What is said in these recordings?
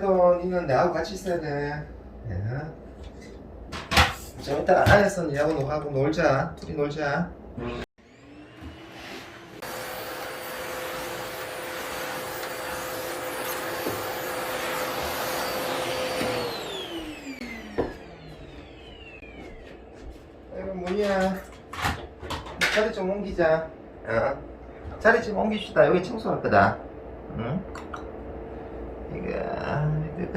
까까매도 니는 내하고 같이 있어야 돼. 예. 좀 이따 안에서 니하고 하고 놀자. 둘이 놀자. 자리 좀 옮기자 어? 자리 좀 옮깁시다 여기 청소할 거다 응?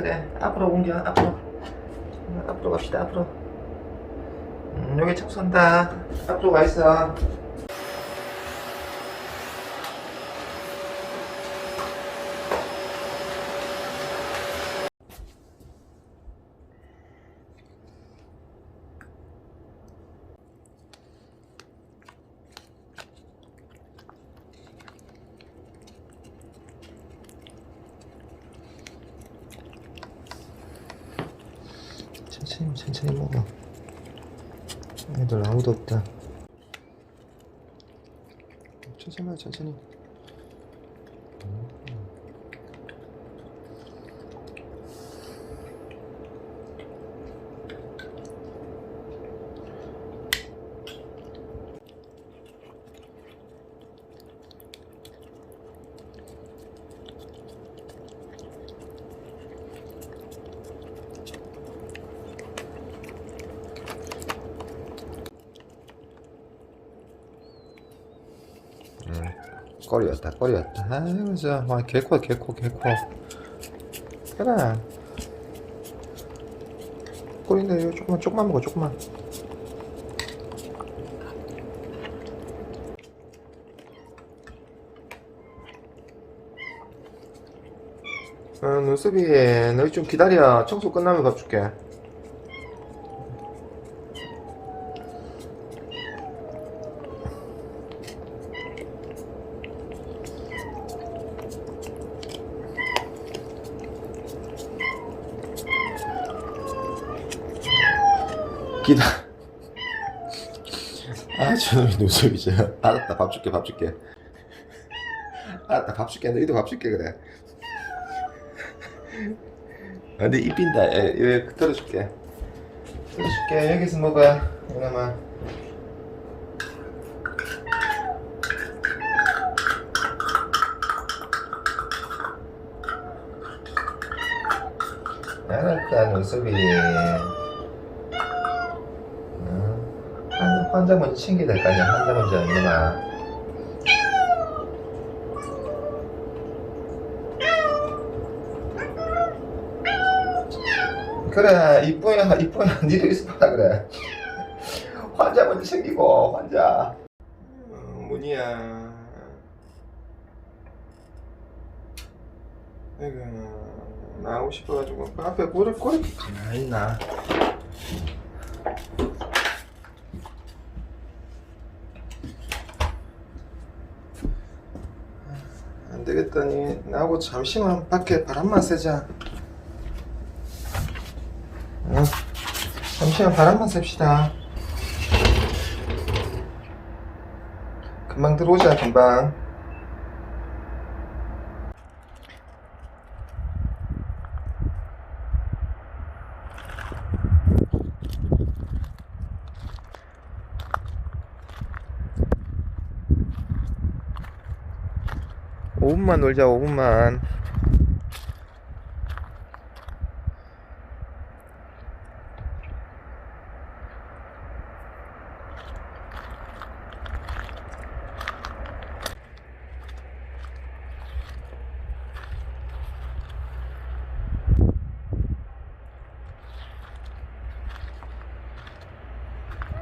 그래. 앞으로 옮겨 앞으로. 응, 앞으로 갑시다 앞으로. 음, 여기 청소한다. 앞으로 가 있어 천천히 천천히 먹어. 애들 아무도 없다. 천천히 천천히 꼬리였다 꼬리였다. 아이고 저와 개코 개코 개코. 그래. 꼬리인데 이거 조금만 조금만 먹어 조금만. 어, 눈썹이 너희 좀 기다려. 청소 끝나면 밥 줄게 기다. 아 저놈이 저 알았다 밥 줄게 밥 줄게. 알았다 밥 줄게. 너희도 밥 줄게 그래. 아 근데 입빈다 예, 예, 들어줄게. 들어줄게. 여기서 먹어 이놈아 알았다 눈썹이 어, 환- 환자 먼저 챙겨야 될 거 아니야 환자 먼저 이놈아 그래 이쁘야 이쁘야 니도 있어봐 그래. 환자 먼저 챙기고 환자. 어, 문이야. 아이고 나오고 싶어가지고 앞에 꼬리 꼬리 가만히 있나 안 되겠다니 나하고 잠시만 밖에 바람만 쐬자. 어, 잠시만 바람만 쐴시다. 금방 들어오자 금방 오분만 놀자 5분만.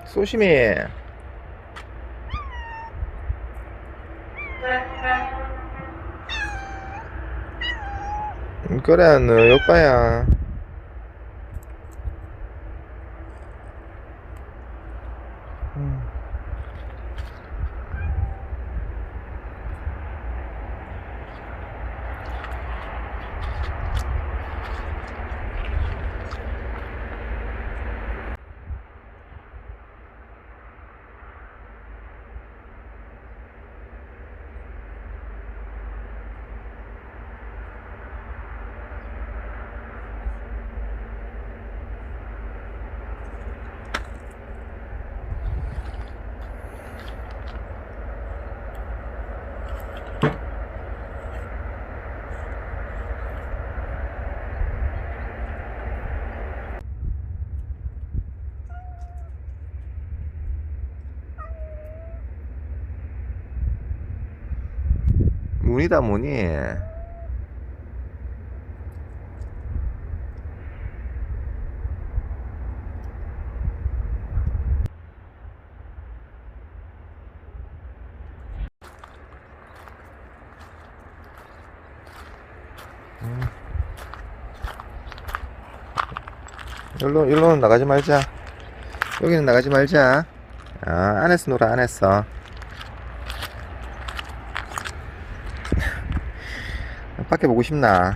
소심해 그래 너 문이다 문이. 음. 일로 일로는 나가지 말자. 여기는 나가지 말자. 아 안에서 놀아 안에서 밖에 보고 싶나?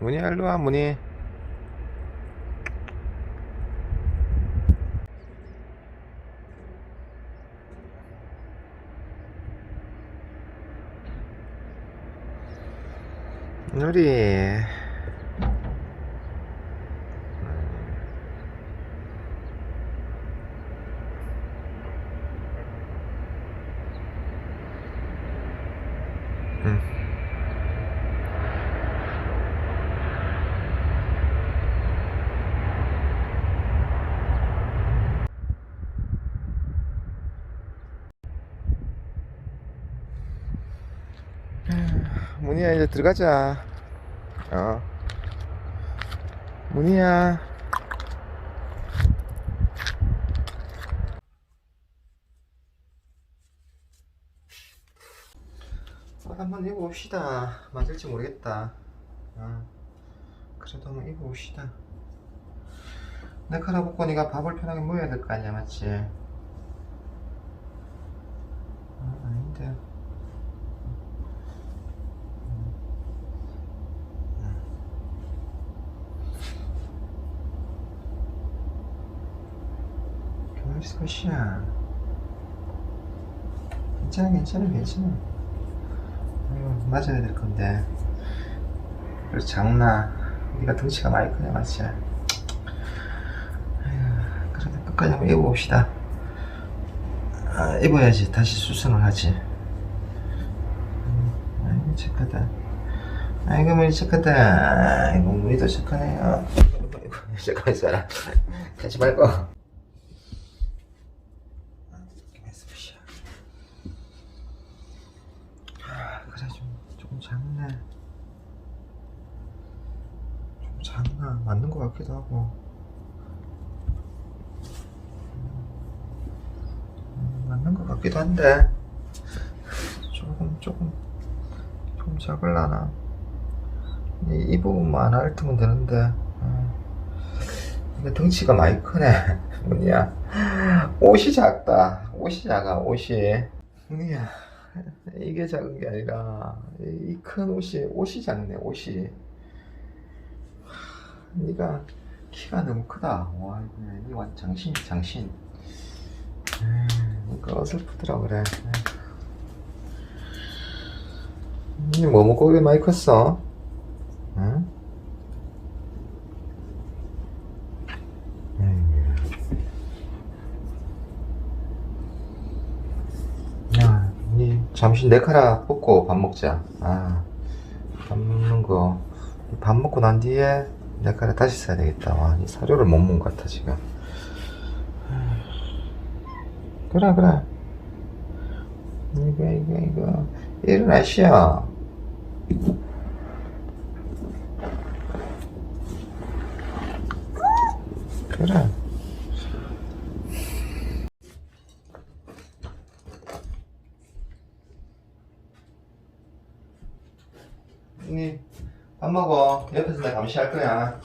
문이 일로 와 문이 누리 문이야 이제 들어가자. 어. 문이야. 옷 한번 입어봅시다. 맞을지 모르겠다. 어. 그래도 한번 입어봅시다. 내 카라 복권이가 밥을 편하게 먹어야 될 거 아니야 맞지? 어, 아닌데 것이야. 괜찮아, 괜찮아, 괜찮아. 아유, 맞아야 될 건데. 그래서 장나. 네가 덩치가 많이 크냐, 맞지? 그래도 끝까지 한번 입어봅시다. 아, 입어야지 다시 수선을 하지. 음, 아이고, 착하다. 아이고, 머리 착하다. 아이고, 머리도 착하네요. 잠깐만 있어라. 가지 말고. 에스쁘샤. 아, 그래 좀 조금 작네. 좀 작나 맞는 것 같기도 하고. 음, 맞는 것 같기도 한데 조금 조금 좀 작을라나. 이, 이 부분만 안 핥으면 되는데. 어. 근데 덩치가 많이 크네. 뭐냐. 옷이 작다. 옷이 작아, 옷이. 뭐냐. 이게 작은 게 아니라, 이 큰 옷이, 옷이 작네, 옷이. 하, 네가 키가 너무 크다. 와, 이 완 장신, 장신. 에이, 이거 어설프더라, 그래. 니뭐 먹고 그렇게 많이 컸어? 응? 야, 니 잠시 내 카라 뽑고 밥 먹자. 아, 밥 먹는 거. 밥 먹고 난 뒤에 내 카라 다시 써야 되겠다. 와, 이 사료를 못 먹은 것 같아, 지금. 그래, 그래. 이거, 이거, 이거. 일어나시오. 그래. 밥 먹어. 옆에서 내가 감시할 거야.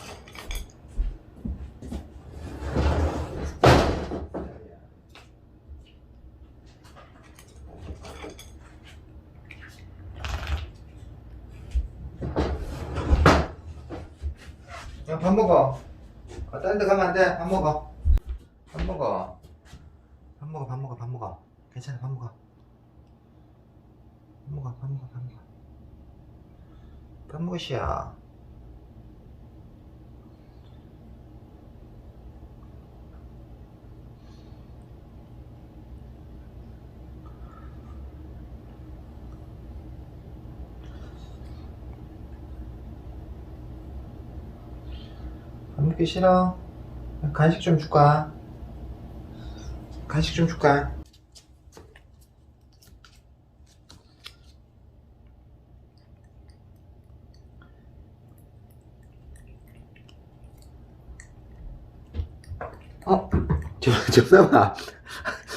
야, 밥 먹어. 아, 다른 데 가면 안 돼. 밥 먹어. 밥 먹어. 밥 먹어, 밥 먹어, 밥 먹어. 괜찮아, 밥 먹어. 밥 먹어, 밥 먹어, 밥 먹어. 밥무엇이야 밥 먹기 싫어? 간식 좀 줄까? 간식 좀 줄까? 정남아,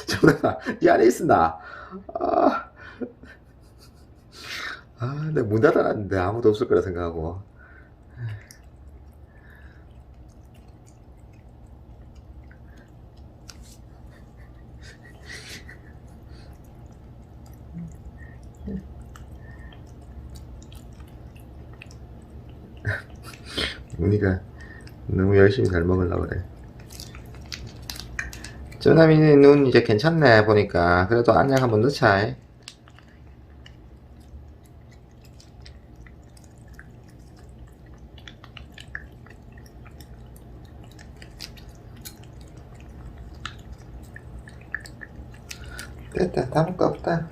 정남아, 이 안에 있었나? 아, 아, 내가 문 닫아놨는데 아무도 없을 거라 생각하고. 문이가 너무 열심히 잘 먹으려고 그래. 쪼나미 눈 이제 괜찮네 보니까. 그래도 안약 한번 넣자 됐다 담을 거 없다.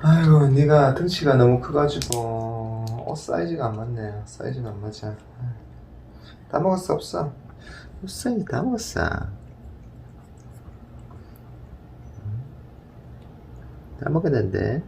아이고 네가 등치가 너무 커가지고 옷 사이즈가 안 맞네. 사이즈가 안 맞아 다 먹었어 없어? 없어 다 먹었어. 다 먹었는데